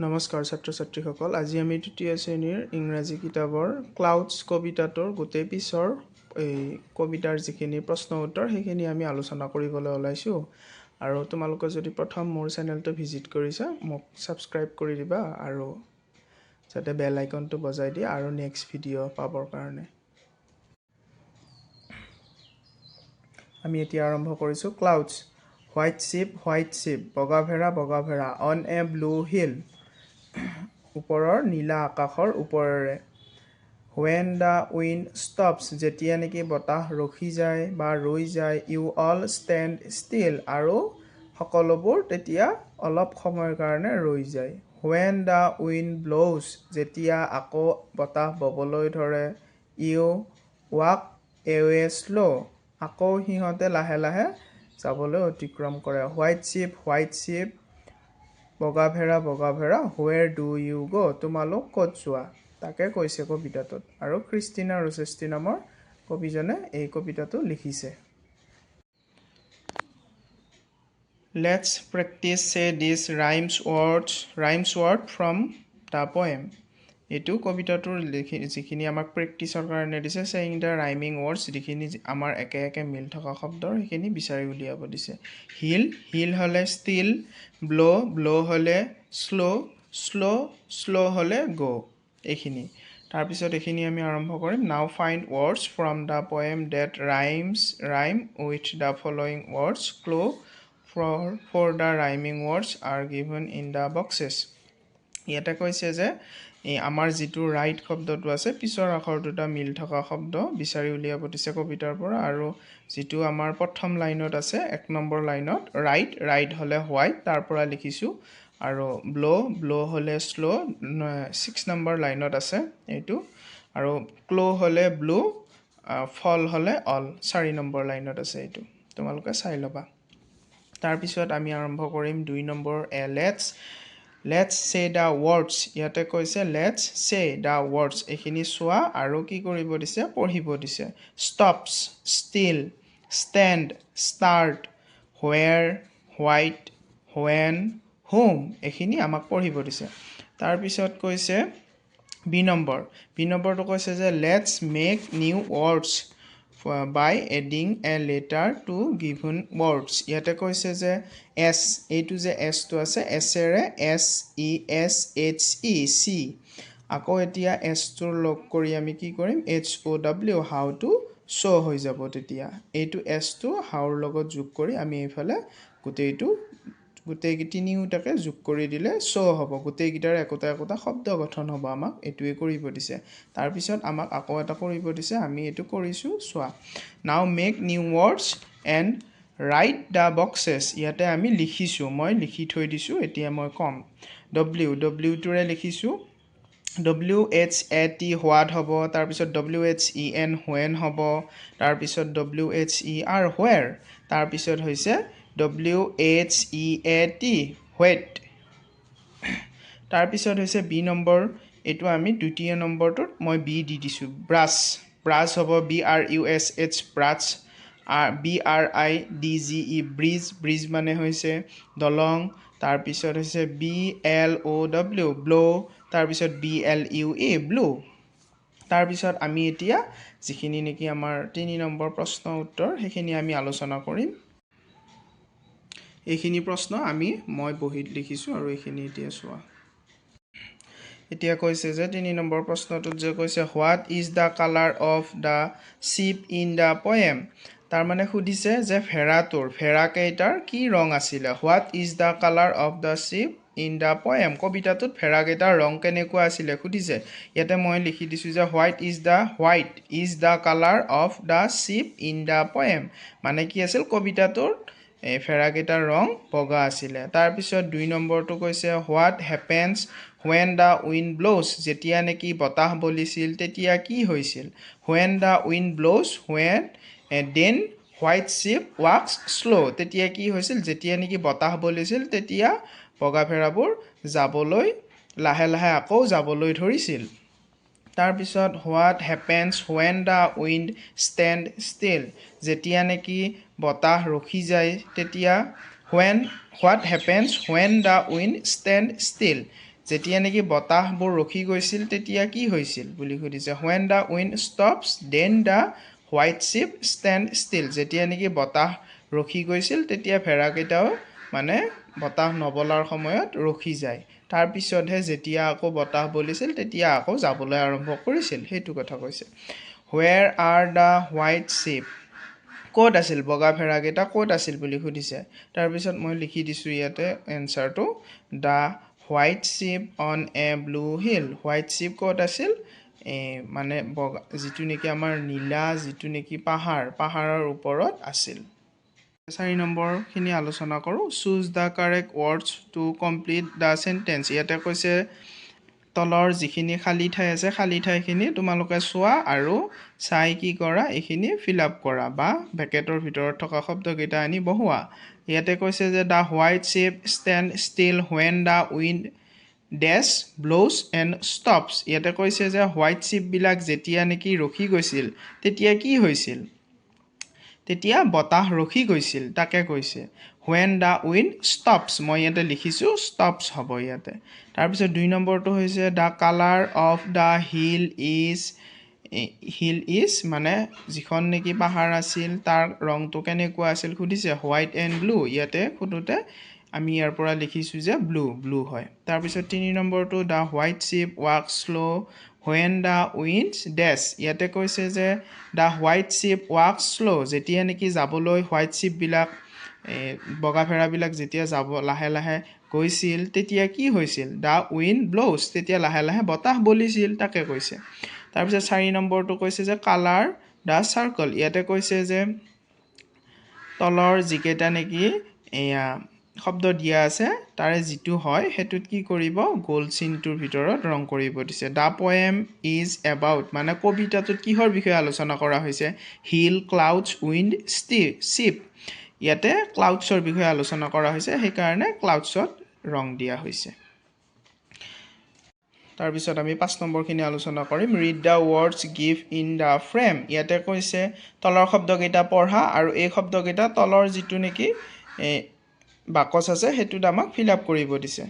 নমস্কাৰ ছাত্ৰ ছাত্ৰীসকল আজি আমি তৃতীয় শ্ৰেণীৰ ইংৰাজী কিতাপৰ ক্লাউডছ কবিতাটোৰ গোটেই পিছৰ এই কবিতাৰ যিখিনি প্ৰশ্ন উত্তৰ সেইখিনি আমি আলোচনা কৰিবলৈ ওলাইছোঁ। আৰু তোমালোকে যদি প্ৰথম মোৰ চেনেলটো ভিজিট কৰিছা মোক ছাবস্ক্ৰাইব কৰি দিবা আৰু যাতে বেল আইকনটো বজাই দিয়া আৰু নেক্সট ভিডিঅ' পাবৰ কাৰণে। আমি এতিয়া আৰম্ভ কৰিছোঁ clouds. White sheep white sheep বগা ভেড়া বগা ভেড়া অন এ ব্লু হিল। ওপৰৰ নীলা আকাশৰ ওপৰেৰে। হুৱেন দ্য উইণ্ড ষ্টপছ যেতিয়া নেকি বতাহ ৰখি যায় বা ৰৈ যায় ইউ অল ষ্টেণ্ড ষ্টিল আৰু সকলোবোৰ তেতিয়া অলপ সময়ৰ কাৰণে ৰৈ যায়। হুৱেন দ্য উইণ্ড ব্ল'জ যেতিয়া আকৌ বতাহ ববলৈ ধৰে ইউ ৱাক এৱে শ্ল' আকৌ সিহঁতে লাহে লাহে যাবলৈ অতিক্ৰম কৰে। হোৱাইট শ্বিপ হোৱাইট শ্বিপ বগা ভেড়া বগা ভেড়া হুৱেৰ ডু ইউ গ' তোমালোক ক'ত যোৱা? তাকে কৈছে কবিতাটোত। আৰু ক্ৰিষ্টিনা ৰোচেষ্টি নামৰ কবিজনে এই কবিতাটো লিখিছে। Let's practise say these rhymes words rhymes word from the poem এইটো কবিতাটোৰ লিখি যিখিনি আমাক প্ৰেক্টিছৰ কাৰণে দিছে চেইং দ্য ৰাইমিং ৱৰ্ডছ যিখিনি আমাৰ একে একে মিল থকা শব্দৰ সেইখিনি বিচাৰি উলিয়াব দিছে। হিল হিল হ'লে ষ্টিল ব্ল' ব্ল' হ'লে শ্ল' শ্ল' শ্ল' হ'লে গ' এইখিনি। তাৰপিছত এইখিনি আমি আৰম্ভ কৰিম। Now find words from the poem that rhymes rhyme with the following words clue' for for the rhyming words are given in the boxes ইয়াতে কৈছে যে এই আমাৰ যিটো ৰাইট শব্দটো আছে পিছৰ আখৰ দুটা মিল থকা শব্দ বিচাৰি উলিয়াব দিছে কবিতাৰ পৰা। আৰু যিটো আমাৰ প্ৰথম লাইনত আছে এক নম্বৰ লাইনত ৰাইট ৰাইট হ'লে হোৱাইট তাৰ পৰা লিখিছোঁ। আৰু ব্ল' ব্ল' হ'লে শ্ল' ছিক্স নম্বৰ লাইনত আছে এইটো। আৰু ক্ল' হ'লে ব্লু ফল হ'লে অল চাৰি নম্বৰ লাইনত আছে এইটো। তোমালোকে চাই ল'বা। তাৰপিছত আমি আৰম্ভ কৰিম দুই number A let's let's say the words ইয়াতে কৈছে লেটছ চে দ্য ৱৰ্ডছ এইখিনি চোৱা আৰু কি কৰিব দিছে পঢ়িব দিছে। Stops still stand start where white when home এইখিনি আমাক পঢ়িব দিছে। তাৰপিছত কৈছে বি নম্বৰ। বি নম্বৰটো কৈছে যে let's make new words by adding a letter to given words ইয়াতে কৈছে যে এছ এইটো যে এছটো আছে এছেৰে S E S H E C আকৌ এতিয়া এছটোৰ লগ কৰি আমি কি কৰিম? H O' W how to show' হৈ যাব তেতিয়া। এইটো এছটো হাউৰ লগত যোগ কৰি আমি এইফালে গোটেইটো গোটেই তিনিওটাকে যোগ কৰি দিলে শ্ব' হ'ব। গোটেইকেইটাৰ একোটা একোটা শব্দ গঠন হ'ব আমাক এইটোৱে কৰিব দিছে। তাৰপিছত আমাক আকৌ এটা কৰিব দিছে আমি এইটো কৰিছোঁ চোৱা। Now make new words and write the boxes ইয়াতে আমি লিখিছোঁ মই লিখি থৈ দিছোঁ এতিয়া মই ক'ম। ডব্লিউ ডব্লিউটোৰে লিখিছোঁ। W H A T what হ'ব তাৰপিছত W H E N when হ'ব তাৰপিছত W H E R where তাৰপিছত হৈছে W H E A T wheat তাৰপিছত হৈছে বি নম্বৰ এইটো আমি দ্বিতীয় নম্বৰটোত মই বি দি দিছোঁ। ব্ৰাছ ব্ৰাছ হ'ব B R U S H brush B R I D G E bridge bridge মানে হৈছে দলং তাৰপিছত হৈছে B L O' W blow' তাৰপিছত B L U E blue তাৰপিছত আমি এতিয়া যিখিনি নেকি আমাৰ তিনি নম্বৰ প্ৰশ্ন উত্তৰ সেইখিনি আমি আলোচনা কৰিম। এইখিনি প্ৰশ্ন আমি মই বহীত লিখিছোঁ আৰু এইখিনি এতিয়া চোৱা। এতিয়া কৈছে যে তিনি নম্বৰ প্ৰশ্নটোত যে কৈছে what is the colour of the sheep in the poem তাৰমানে সুধিছে যে ভেড়াটোৰ ভেড়াকেইটাৰ কি ৰং আছিলে? What is the colour of the sheep in the poem কবিতাটোত ভেড়াকেইটাৰ ৰং কেনেকুৱা আছিলে সুধিছে। ইয়াতে মই লিখি দিছোঁ যে white is the white is the colour of the sheep in the poem মানে কি আছিল? কবিতাটোৰ এই ভেড়াকেইটাৰ ৰং বগা আছিলে। তাৰপিছত দুই নম্বৰটো কৈছে what happens when the wind blows? যেতিয়া নেকি বতাহ বলিছিল তেতিয়া কি হৈছিল? When the wind blows when then white sheep walks slow' তেতিয়া কি হৈছিল? যেতিয়া নেকি বতাহ বলিছিল তেতিয়া বগা ভেড়াবোৰ যাবলৈ লাহে লাহে আকৌ যাবলৈ ধৰিছিল। তাৰপিছত what happens when the wind stand still. যেতিয়া নেকি বতাহ ৰখি যায় তেতিয়া when what happens when the wind stand still. যেতিয়া নেকি বতাহবোৰ ৰখি গৈছিল তেতিয়া কি হৈছিল বুলি সুধিছে। When the wind stops then the white sheep stand still. যেতিয়া নেকি বতাহ ৰখি গৈছিল তেতিয়া ভেড়াকেইটাও মানে বতাহ নবলাৰ সময়ত ৰখি যায়। তাৰপিছতহে যেতিয়া আকৌ বতাহ বলিছিল তেতিয়া আকৌ যাবলৈ আৰম্ভ কৰিছিল। সেইটো কথা কৈছে। Where are the white sheep ক'ত আছিল? বগা ভেড়াকেইটা ক'ত আছিল বুলি সুধিছে। তাৰপিছত মই লিখি দিছোঁ ইয়াতে এনচাৰটো the white sheep on a blue hill white sheep ক'ত আছিল? এই মানে বগা যিটো নেকি আমাৰ নীলা যিটো নেকি পাহাৰ পাহাৰৰ ওপৰত আছিল। চাৰি নম্বৰখিনি আলোচনা কৰোঁ। Choose the correct words to complete the sentence ইয়াতে কৈছে তলৰ যিখিনি খালী ঠাই আছে খালী ঠাইখিনি তোমালোকে চোৱা আৰু চাই কি কৰা এইখিনি ফিল আপ কৰা বা বেকেটৰ ভিতৰত থকা শব্দকেইটা আনি বহোৱা। ইয়াতে কৈছে যে the white sheep stand still when the wind does blows and stops ইয়াতে কৈছে যে হোৱাইট শ্বিপবিলাক যেতিয়া নেকি ৰখি গৈছিল তেতিয়া কি হৈছিল? তেতিয়া বতাহ ৰখি গৈছিল তাকে কৈছে হোৱেন দ্য উইণ্ড ষ্টপছ মই ইয়াতে লিখিছোঁ ষ্টপছ হ'ব ইয়াতে। তাৰপিছত দুই নম্বৰটো হৈছে the colour of the hill is hill is মানে যিখন নেকি পাহাৰ আছিল তাৰ ৰংটো কেনেকুৱা আছিল সুধিছে হোৱাইট এণ্ড ব্লু ইয়াতে সোধোতে আমি ইয়াৰ পৰা লিখিছোঁ যে ব্লু ব্লু হয়। তাৰপিছত তিনি নম্বৰটো the white sheep walk slow' when the winds does ইয়াতে কৈছে যে the white sheep walk slow' যেতিয়া নেকি যাবলৈ হোৱাইট শ্বিপবিলাক বগা ভেড়াবিলাক যেতিয়া যাব লাহে লাহে গৈছিল তেতিয়া কি হৈছিল? দ্য উইণ্ড ব্ল'জ তেতিয়া লাহে লাহে বতাহ বলিছিল তাকে কৈছে। তাৰপিছত চাৰি নম্বৰটো কৈছে যে কালাৰ দ্য চাৰ্কল ইয়াতে কৈছে যে তলৰ যিকেইটা নেকি এয়া শব্দ দিয়া আছে তাৰে যিটো হয় সেইটোত কি কৰিব? গ'ল চিনটোৰ ভিতৰত ৰং কৰিব দিছে। দ্য পয়েম ইজ এবাউট মানে কবিতাটোত কিহৰ বিষয়ে আলোচনা কৰা হৈছে? Hill clouds wind still sheep. ইয়াতে ক্লাউডছৰ বিষয়ে আলোচনা কৰা হৈছে সেইকাৰণে ক্লাউডছত ৰং দিয়া হৈছে। তাৰপিছত আমি পাঁচ নম্বৰখিনি আলোচনা কৰিম। Read the words give in the frame ইয়াতে কৈছে তলৰ শব্দকেইটা পঢ়া আৰু এই শব্দকেইটা তলৰ যিটো নেকি বাকচ আছে সেইটোত আমাক ফিল আপ কৰিব দিছে।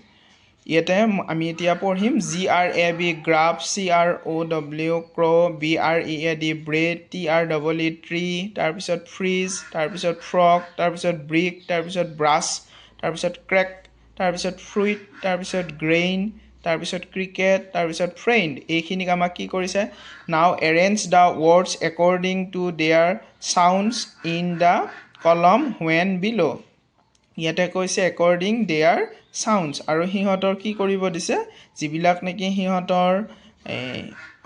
ইয়াতে আমি এতিয়া পঢ়িম G R A B grab C R O' W crow' B R E A D bread T R double E tree তাৰপিছত ফ্ৰিজ তাৰপিছত ফ্ৰক তাৰপিছত ব্ৰিক তাৰপিছত ব্ৰাছ তাৰপিছত ক্ৰেক তাৰপিছত ফ্ৰুইট তাৰপিছত গ্ৰেইন তাৰপিছত ক্ৰিকেট তাৰপিছত ফ্ৰেণ্ড এইখিনিক আমাক কি কৰিছে? Now arrange the words according to their sounds in the column when below' ইয়াতে কৈছে একৰ্ডিং দেয়াৰ চাউণ্ডছ আৰু সিহঁতৰ কি কৰিব দিছে? যিবিলাক নেকি সিহঁতৰ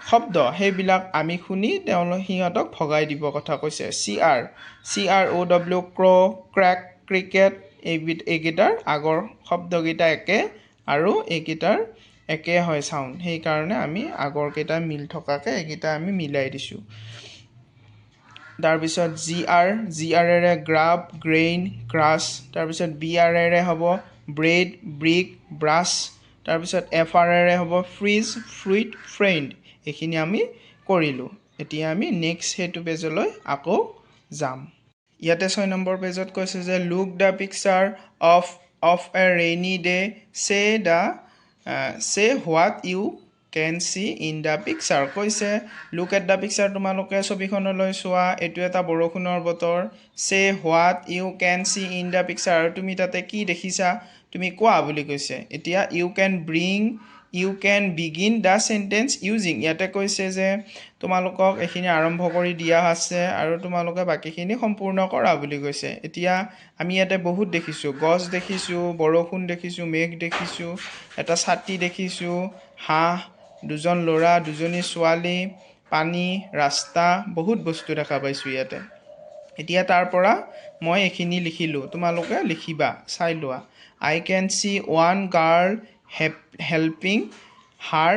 শব্দ সেইবিলাক আমি শুনি তেওঁলোক সিহঁতক ভগাই দিব কথা কৈছে। C R C R O' W crow' crack cricket এইবিধ এইকেইটাৰ আগৰ শব্দকেইটা একে আৰু এইকেইটাৰ একে হয় চাউণ্ড। সেইকাৰণে আমি আগৰকেইটা মিল থকাকৈ এইকেইটা আমি মিলাই দিছোঁ। তাৰপিছত জি আৰ জি আৰেৰে গ্ৰাফ গ্ৰেইন ক্ৰাছ তাৰপিছত বি আৰেৰে হ'ব ব্ৰেড ব্ৰিক ব্ৰাছ তাৰপিছত এফ আৰেৰে হ'ব ফ্ৰিজ ফ্ৰুইট ফ্ৰেণ্ড এইখিনি আমি কৰিলোঁ। এতিয়া আমি নেক্সট সেইটো পেজলৈ আকৌ যাম। ইয়াতে ছয় নম্বৰ পেজত কৈছে যে look the picture of of a rainy day say the say what you can see in the picture কৈছে লুক এট দ্য পিকচাৰ তোমালোকে ছবিখনলৈ চোৱা। এইটো এটা বৰষুণৰ বতৰ। Say what you can see in the picture আৰু তুমি তাতে কি দেখিছা? তুমি কোৱা বুলি কৈছে। এতিয়া you can bring you can begin the sentence using ইয়াতে কৈছে যে তোমালোকক এইখিনি আৰম্ভ কৰি দিয়া আছে আৰু তোমালোকে বাকীখিনি সম্পূৰ্ণ কৰা বুলি কৈছে। এতিয়া আমি ইয়াতে বহুত দেখিছোঁ। গছ দেখিছোঁ বৰষুণ দেখিছোঁ মেঘ দেখিছোঁ এটা ছাতি দেখিছোঁ হাঁহ দুজন ল'ৰা দুজনী ছোৱালী পানী ৰাস্তা বহুত বস্তু দেখা পাইছোঁ ইয়াতে। এতিয়া তাৰ পৰা মই এইখিনি লিখিলোঁ। তোমালোকে লিখিবা চাই লোৱা। I can see one girl help helping her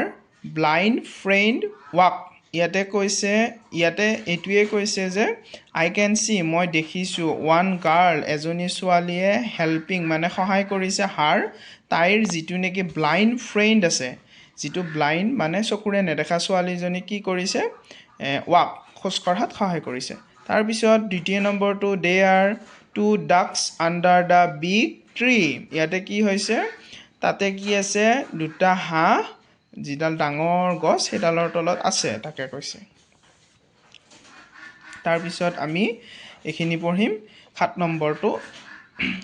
blind friend walk ইয়াতে কৈছে ইয়াতে এইটোৱে কৈছে যে আই কেন চি মই দেখিছোঁ ওৱান গাৰ্ল এজনী ছোৱালীয়ে হেল্পিং মানে সহায় কৰিছে হাৰ তাইৰ যিটো নেকি ব্লাইণ্ড ফ্ৰেণ্ড আছে। যিটো ব্লাইণ্ড মানে চকুৰে নেদেখা ছোৱালীজনী কি কৰিছে ৱাক খোজকঢ়াত সহায় কৰিছে। তাৰপিছত দ্বিতীয় নম্বৰটো they are two ducks under the big tree ইয়াতে কি হৈছে তাতে কি আছে দুটা হাঁহ যিডাল ডাঙৰ গছ সেইডালৰ তলত আছে তাকে কৈছে। তাৰপিছত আমি এইখিনি পঢ়িম। সাত নম্বৰটো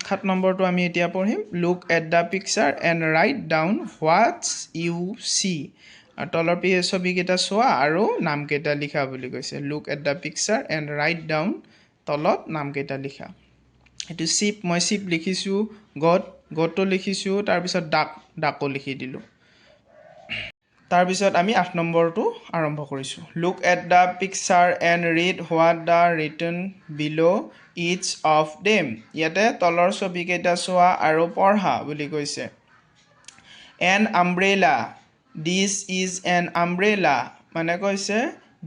সাত নম্বৰটো আমি এতিয়া পঢ়িম। Look at the picture and write down what's you see তলৰ পি ছবিকেইটা চোৱা আৰু নামকেইটা লিখা বুলি কৈছে। Look at the picture and write down তলত নামকেইটা লিখা। এইটো চিপ মই চিপ লিখিছোঁ গট গটো লিখিছোঁ তাৰপিছত ডাক ডাকো লিখি দিলোঁ। তাৰপিছত আমি আঠ নম্বৰটো আৰম্ভ কৰিছোঁ। Look at the picture and read what the return below' it's of them ইয়াতে তলৰ ছবিকেইটা চোৱা আৰু পঢ়া বুলি কৈছে। An umbrella this is an umbrella মানে কৈছে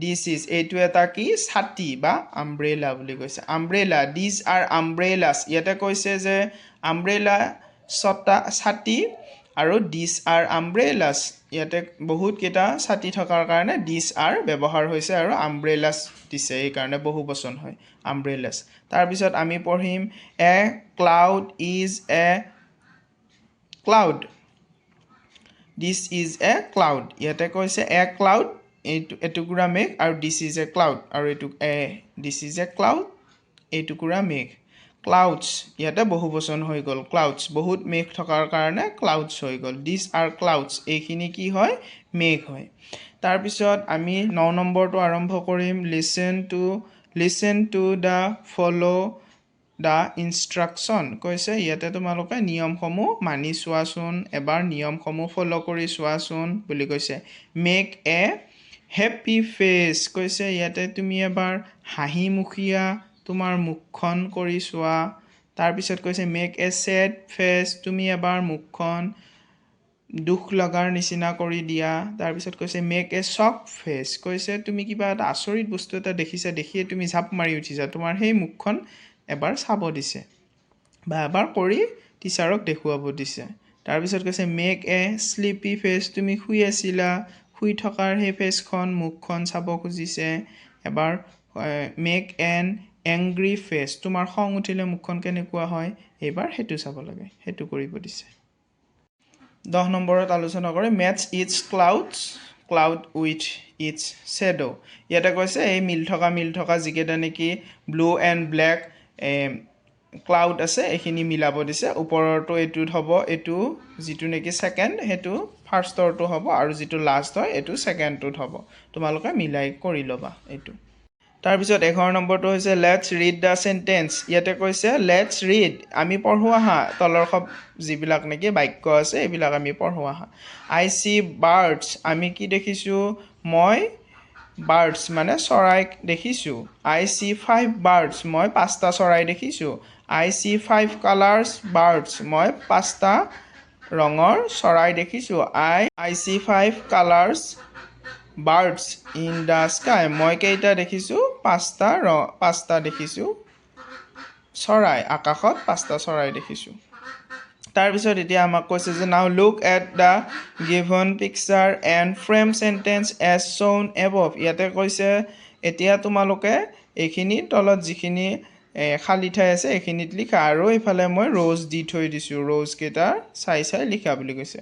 দিছ ইজ এইটো এটা কি? ছাতি বা আমব্ৰেলা বুলি কৈছে। আমব্ৰেলা দিছ আৰ আমব্ৰেলাছ ইয়াতে কৈছে যে আমব্ৰেলা ছটা ছাতি আৰু ডিছ আৰ আমব্ৰেলাছ। ইয়াতে বহুতকেইটা ছাতি থকাৰ কাৰণে ডিছ আৰ ব্যৱহাৰ হৈছে আৰু আমব্ৰেলাছ দিছে এইকাৰণে বহু বচন হয় আমব্ৰেলাছ। তাৰপিছত আমি পঢ়িম a cloud is a cloud. This is a cloud. ইয়াতে কৈছে এ ক্লাউড এইটো এটুকুৰা মেঘ আৰু দিছ ইজ এ ক্লাউড। আৰু এইটো এ দিছ ইজ এ ক্লাউড এইটুকুৰা মেঘ। ক্লাউডছ ইয়াতে বহু বচন হৈ গ'ল। ক্লাউডছ বহুত মেঘ থকাৰ কাৰণে ক্লাউডছ হৈ গ'ল। দিছ আৰ ক্লাউডছ এইখিনি কি হয়? মেঘ হয়। তাৰপিছত আমি ন নম্বৰটো আৰম্ভ কৰিম। Listen to listen to the follow' the instruction কৈছে ইয়াতে তোমালোকে নিয়মসমূহ মানি চোৱাচোন। এবাৰ নিয়মসমূহ ফ'ল' কৰি চোৱাচোন বুলি কৈছে। মেক এ হেপ্পী ফেচ কৈছে ইয়াতে তুমি এবাৰ হাঁহিমুখীয়া তোমাৰ মুখখন কৰি চোৱা। তাৰপিছত কৈছে মেক এ ছেড ফেচ তুমি এবাৰ মুখখন দুখ লগাৰ নিচিনা কৰি দিয়া। তাৰপিছত কৈছে মেক এ চক ফেচ কৈছে তুমি কিবা এটা আচৰিত বস্তু এটা দেখিছা দেখিয়ে তুমি জাপ মাৰি উঠিছা। তোমাৰ সেই মুখখন এবাৰ চাব দিছে বা এবাৰ কৰি টিচাৰক দেখুৱাব দিছে। তাৰপিছত কৈছে মেক এ শ্লিপি ফেচ তুমি শুই আছিলা। শুই থকাৰ সেই ফেচখন মুখখন চাব খুজিছে। এবাৰ মেক এন এংগ্ৰি ফেচ তোমাৰ খং উঠিলে মুখখন কেনেকুৱা হয় এইবাৰ সেইটো চাব লাগে সেইটো কৰিব দিছে। দহ নম্বৰত আলোচনা কৰে matches its clouds cloud with its shadow' ইয়াতে কৈছে এই মিল থকা মিল থকা যিকেইটা নেকি ব্লু এণ্ড ব্লেক ক্লাউড আছে এইখিনি মিলাব দিছে। ওপৰৰটো এইটোত হ'ব এইটো যিটো নেকি ছেকেণ্ড সেইটো ফাৰ্ষ্টৰটো হ'ব আৰু যিটো লাষ্ট হয় এইটো ছেকেণ্ডটোত হ'ব। তোমালোকে মিলাই কৰি ল'বা এইটো। তাৰপিছত এঘাৰ নম্বৰটো হৈছে লেটছ ৰিড দ্য চেণ্টেঞ্চ ইয়াতে কৈছে লেটছ ৰিড আমি পঢ়ো আহা। তলৰ সব যিবিলাক নেকি বাক্য আছে এইবিলাক আমি পঢ়ো আহা। আই চি বাৰ্ডছ আমি কি দেখিছোঁ? মই বাৰ্ডছ মানে চৰাই দেখিছোঁ। আই চি ফাইভ বাৰ্ডছ মই পাঁচটা চৰাই দেখিছোঁ। I see five colours birds মই পাঁচটা ৰঙৰ চৰাই দেখিছোঁ। I I see five colours birds in the sky. মই কেইটা দেখিছোঁ? পাঁচটা ৰ পাঁচটা দেখিছোঁ। চৰাই আকাশত পাঁচটা চৰাই দেখিছোঁ। তাৰপিছত এতিয়া আমাক কৈছে যে now look at the given picture and frame sentence as shown above ইয়াতে কৈছে এতিয়া তোমালোকে এইখিনি তলত যিখিনি খালী ঠাই আছে এইখিনিত লিখা। আৰু এইফালে মই ৰ'জ দি থৈ দিছোঁ। ৰ'জকেইটা চাই চাই লিখা বুলি কৈছে।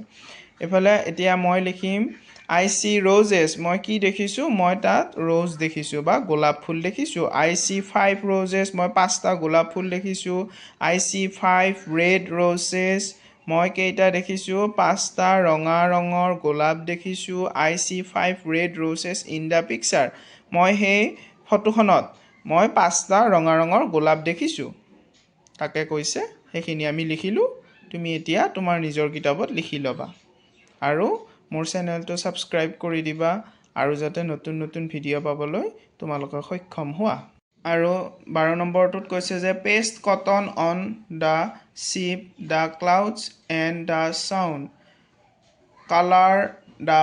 এইফালে এতিয়া মই লিখিম আই চি ৰ'জেছ মই কি দেখিছোঁ? মই তাত ৰ'জ দেখিছোঁ বা গোলাপ ফুল দেখিছোঁ। আই চি ফাইভ ৰ'জেছ মই পাঁচটা গোলাপ ফুল দেখিছোঁ। I see five red roses মই কেইটা দেখিছোঁ? পাঁচটা ৰঙা ৰঙৰ গোলাপ দেখিছোঁ। I see five red roses in the picture মই সেই ফটোখনত মই পাঁচটা ৰঙা ৰঙৰ গোলাপ দেখিছোঁ। তাকে কৈছে। সেইখিনি আমি লিখিলোঁ। তুমি এতিয়া তোমাৰ নিজৰ কিতাপত লিখি ল'বা। আৰু মোৰ চেনেলটো ছাবস্ক্ৰাইব কৰি দিবা আৰু যাতে নতুন নতুন ভিডিঅ' পাবলৈ তোমালোকে সক্ষম হোৱা। আৰু বাৰ নম্বৰটোত কৈছে যে paste cotton on the sheep the clouds and the swan. Colour the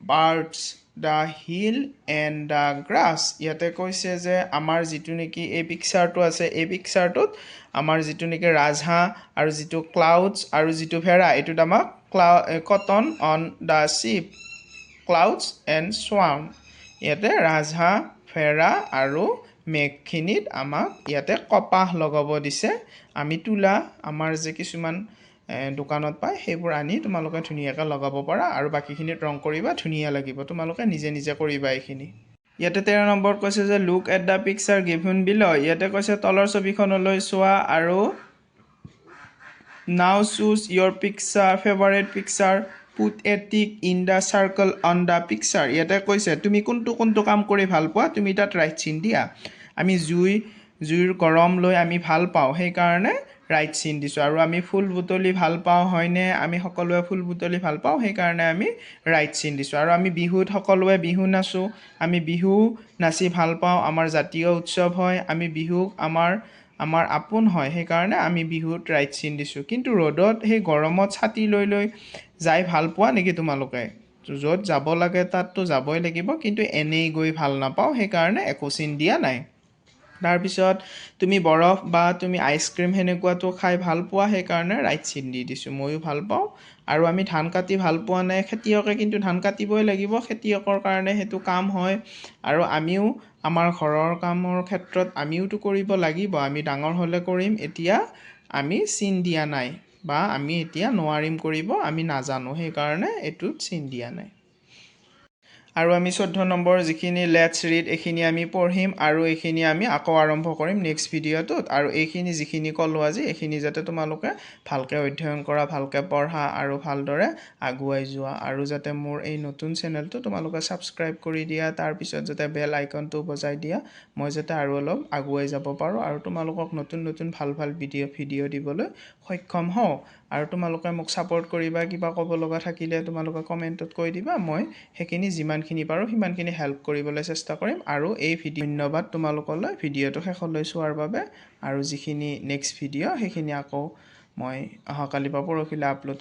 birds the hill and the grass. ইয়াতে কৈছে যে আমাৰ যিটো নেকি এই পিকচাৰটো আছে এই পিকচাৰটোত আমাৰ যিটো নেকি ৰাজহাঁহ আৰু যিটো ক্লাউডছ আৰু যিটো ভেড়া এইটোত আমাক cloud cotton on the sheep clouds and swan ইয়াতে ৰাজহাঁহ ভেড়া আৰু মেঘখিনিত আমাক ইয়াতে কপাহ লগাব দিছে। আমি তোলা আমাৰ যে কিছুমান দোকানত পায় সেইবোৰ আনি তোমালোকে ধুনীয়াকৈ লগাব পাৰা আৰু বাকীখিনিত ৰং কৰিবা ধুনীয়া লাগিব। তোমালোকে নিজে নিজে কৰিবা এইখিনি। ইয়াতে তেৰ নম্বৰত কৈছে যে look at the picture given below ইয়াতে কৈছে তলৰ ছবিখনলৈ চোৱা আৰু now choose your picture favourite picture put a tick in the circle on the picture ইয়াতে কৈছে তুমি কোনটো কোনটো কাম কৰি ভাল পোৱা? তুমি তাত ৰাইট চিন দিয়া। আমি জুই জুইৰ গৰম লৈ আমি ভাল পাওঁ। সেইকাৰণে ৰাইট চিন দিছোঁ। আৰু আমি ফুল বুটলি ভাল পাওঁ হয়নে? আমি সকলোৱে ফুল বুটলি ভাল পাওঁ সেইকাৰণে আমি ৰাইট চিন দিছোঁ। আৰু আমি বিহুত সকলোৱে বিহু নাচোঁ। আমি বিহু নাচি ভাল পাওঁ। আমাৰ জাতীয় উৎসৱ হয়। আমি বিহুক আমাৰ আমাৰ আপোন হয় সেইকাৰণে আমি বিহুত ৰাইট চিন দিছোঁ। কিন্তু ৰ'দত সেই গৰমত ছাতি লৈ লৈ যাই ভাল পোৱা নেকি তোমালোকে? য'ত যাব লাগে তাততো যাবই লাগিব কিন্তু এনেই গৈ ভাল নাপাওঁ সেইকাৰণে একো চিন দিয়া নাই। তাৰপিছত তুমি বৰফ বা তুমি আইচক্ৰীম সেনেকুৱাটো খাই ভাল পোৱা সেইকাৰণে ৰাইট চিন দি দিছোঁ ময়ো ভাল পাওঁ। আৰু আমি ধান কাটি ভাল পোৱা নাই খেতিয়কে কিন্তু ধান কাটিবই লাগিব খেতিয়কৰ কাৰণে সেইটো কাম হয়। আৰু আমিও আমাৰ ঘৰৰ কামৰ ক্ষেত্ৰত আমিওতো কৰিব লাগিব আমি ডাঙৰ হ'লে কৰিম এতিয়া আমি চিন দিয়া নাই বা আমি এতিয়া নোৱাৰিম কৰিব আমি নাজানো সেইকাৰণে এইটোত চিন দিয়া নাই। আৰু আমি চৈধ্য নম্বৰ যিখিনি লেটছ ৰিড এইখিনি আমি পঢ়িম আৰু এইখিনি আমি আকৌ আৰম্ভ কৰিম নেক্সট ভিডিঅ'টোত আৰু এইখিনি যিখিনি ক'লোঁ আজি এইখিনি যাতে তোমালোকে ভালকৈ অধ্যয়ন কৰা ভালকৈ পঢ়া আৰু ভালদৰে আগুৱাই যোৱা। আৰু যাতে মোৰ এই নতুন চেনেলটো তোমালোকে ছাবস্ক্ৰাইব কৰি দিয়া তাৰপিছত যাতে বেল আইকনটো বজাই দিয়া মই যাতে আৰু অলপ আগুৱাই যাব পাৰোঁ। আৰু তোমালোকক নতুন নতুন ভাল ভাল ভিডিঅ' ভিডিঅ' দিবলৈ সক্ষম হওঁ। আৰু তোমালোকে মোক ছাপৰ্ট কৰিবা কিবা ক'ব লগা থাকিলে তোমালোকে কমেণ্টত কৈ দিবা মই সেইখিনি যিমানখিনি পাৰোঁ সিমানখিনি হেল্প কৰিবলৈ চেষ্টা কৰিম আৰু এই ভিডিঅ' ধন্যবাদ তোমালোকলৈ ভিডিঅ'টো শেষলৈ চোৱাৰ বাবে আৰু যিখিনি নেক্সট ভিডিঅ' সেইখিনি আকৌ মই অহাকালি বা পৰহিলৈ আপলোড